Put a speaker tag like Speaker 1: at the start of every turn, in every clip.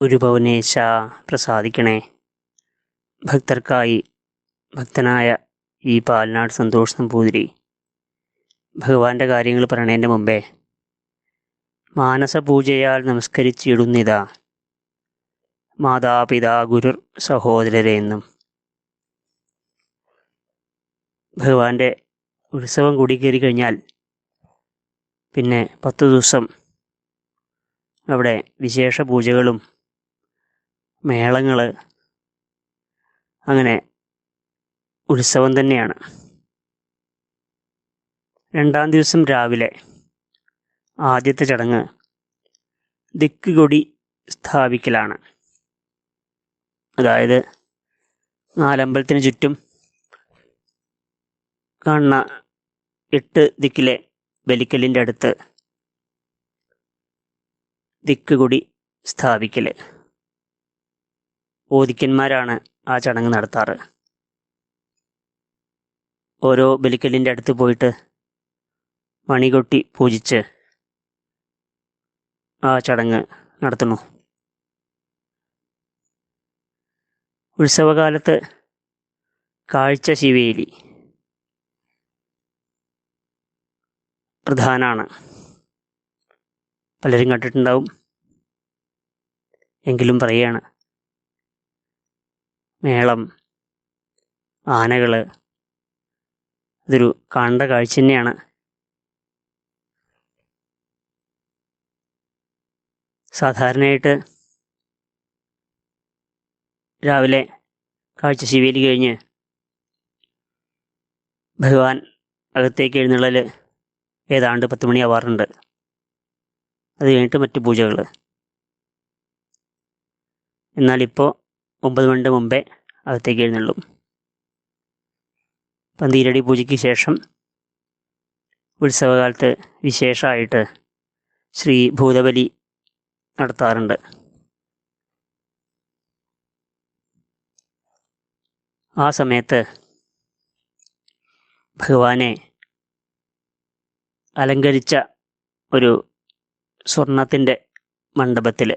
Speaker 1: ഒരു പൗനേശ പ്രസാദിക്കണേ. ഭക്തർക്കായി ഭക്തനായ ഈ പാലനാട് സന്തോഷ് നമ്പൂതിരി ഭഗവാന്റെ കാര്യങ്ങൾ പറയണതിന്റെ മുമ്പേ മാനസപൂജയാൽ നമസ്കരിച്ചിടുന്നിതാ. മാതാപിതാ ഗുരുർ സഹോദരരെ എന്നും. ഭഗവാന്റെ ഉത്സവം കൂടി കയറി കഴിഞ്ഞാൽ പിന്നെ പത്ത് ദിവസം അവിടെ വിശേഷ പൂജകളും മേളങ്ങൾ അങ്ങനെ ഉത്സവം തന്നെയാണ്. രണ്ടാം ദിവസം രാവിലെ ആദ്യത്തെ ചടങ്ങ് ദിക്കുകൊടി സ്ഥാപിക്കലാണ്. അതായത് നാലമ്പലത്തിന് ചുറ്റും കാണുന്ന എട്ട് ദിക്കിലെ ബലിക്കലിന്റെ അടുത്ത് ദിക്കുകൊടി സ്ഥാപിക്കൽ. ഓദിക്കന്മാരാണ് ആ ചടങ്ങ് നടത്താറ്. ഓരോ ബലിക്കല്ലിന്റെ അടുത്ത് പോയിട്ട് മണികൊട്ടി പൂജിച്ച് ആ ചടങ്ങ് നടത്തുന്നു. ഉത്സവകാലത്ത് കാഴ്ച ശിവേലി പ്രധാനാണ്. പലരും കണ്ടിട്ടുണ്ടാവും. എങ്കിലും പറയുകയാണ് മേളം ആനകൾ ഇതൊരു കണ്ട കാഴ്ച തന്നെയാണ്. സാധാരണയായിട്ട് രാവിലെ കാഴ്ച ശിവേലി കഴിഞ്ഞ് ഭഗവാൻ അകത്തേക്ക് എഴുന്നള്ളൽ ഏതാണ്ട് പത്ത് മണിയാവാറുണ്ട് അത് കഴിഞ്ഞിട്ട് മറ്റു പൂജകൾ എന്നാലിപ്പോൾ ഒമ്പത് മണിന്റെ മുമ്പേ അകത്തേക്ക് എഴുന്നള്ളും. പന്തീരടി പൂജയ്ക്ക് ശേഷം ഉത്സവകാലത്ത് വിശേഷമായിട്ട് ശ്രീ ഭൂതബലി നടത്താറുണ്ട്. ആ സമയത്ത് ഭഗവാനെ അലങ്കരിച്ച ഒരു സ്വർണത്തിന്റെ മണ്ഡപത്തിൽ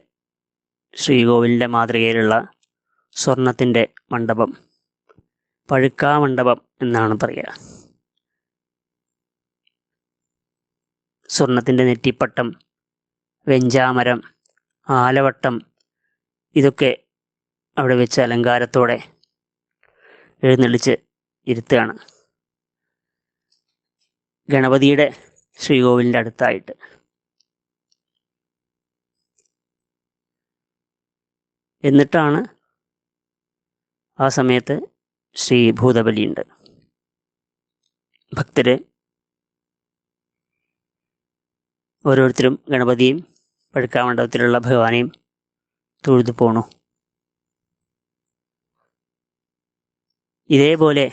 Speaker 1: ശ്രീകോവിലിന്റെ മാതൃകയിലുള്ള സ്വർണത്തിന്റെ മണ്ഡപം. പഴുക്കാ മണ്ഡപം എന്നാണ് പറയുക. സ്വർണത്തിന്റെ നെറ്റിപ്പട്ടം വെഞ്ചാമരം ആലവട്ടം ഇതൊക്കെ അവിടെ വെച്ച് അലങ്കാരത്തോടെ എഴുന്നള്ളിച്ച് ഇരുത്തുകയാണ്. ഗണപതിയുടെ ശ്രീകോവിലിന്റെ അടുത്തായിട്ട്. എന്നിട്ടാണ് ആ സമയത്ത് ശ്രീ ഭൂതബലിയുണ്ട്. ഭക്തര് ഓരോരുത്തരും ഗണപതിയും പഴുക്കാമണ്ഡപത്തിലുള്ള ഭഗവാനെയും തൊഴുതു പോണു. ഇതേപോലെ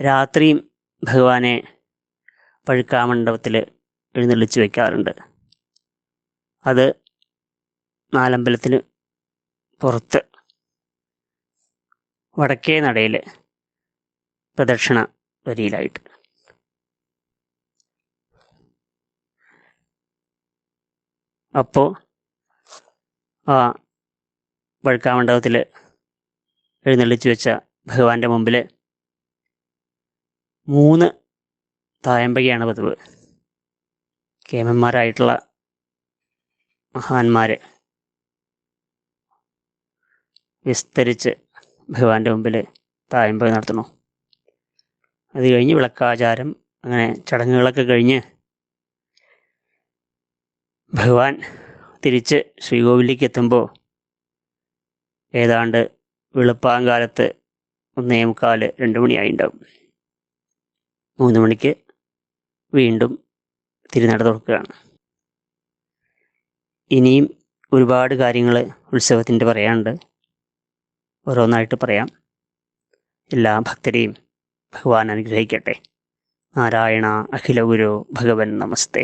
Speaker 1: രാത്രിയും ഭഗവാനെ പഴുക്കാമണ്ഡപത്തിൽ എഴുന്നള്ളിച്ച് വയ്ക്കാറുണ്ട് അത് നാലമ്പലത്തിന് പുറത്ത് വടക്കേ നടയിൽ പ്രദക്ഷിണ വരിയിലായിട്ട്. അപ്പോൾ ആ വഴുക്കാമണ്ഡപത്തിൽ എഴുന്നള്ളിച്ചു വെച്ച ഭഗവാന്റെ മുമ്പിൽ മൂന്ന് തായമ്പകയാണ് പതിവ്. കേമന്മാരായിട്ടുള്ള മഹാന്മാർ വിസ്തരിച്ച് ഭഗവാന്റെ മുമ്പിൽ തായമ്പക നടത്തണു അത് കഴിഞ്ഞ് വിളക്കാചാരം അങ്ങനെ ചടങ്ങുകളൊക്കെ കഴിഞ്ഞ് ഭഗവാൻ തിരിച്ച് ശ്രീകോവിലേക്ക് എത്തുമ്പോൾ ഏതാണ്ട് വെളുപ്പാങ്കാലത്ത് ഒന്നേ മുക്കാൽ രണ്ട് മണിയായി ഉണ്ടാവും മൂന്ന് മണിക്ക് വീണ്ടും തിരുനട തുറക്കുകയാണ്. ഇനിയും ഒരുപാട് കാര്യങ്ങൾ ഉത്സവത്തിന്റെ പറയാനുണ്ട്. ഓരോന്നായിട്ട് പറയാം. എല്ലാ ഭക്തരെയും ഭഗവാൻ അനുഗ്രഹിക്കട്ടെ. നാരായണ അഖില ഗുരു ഭഗവൻ നമസ്തേ.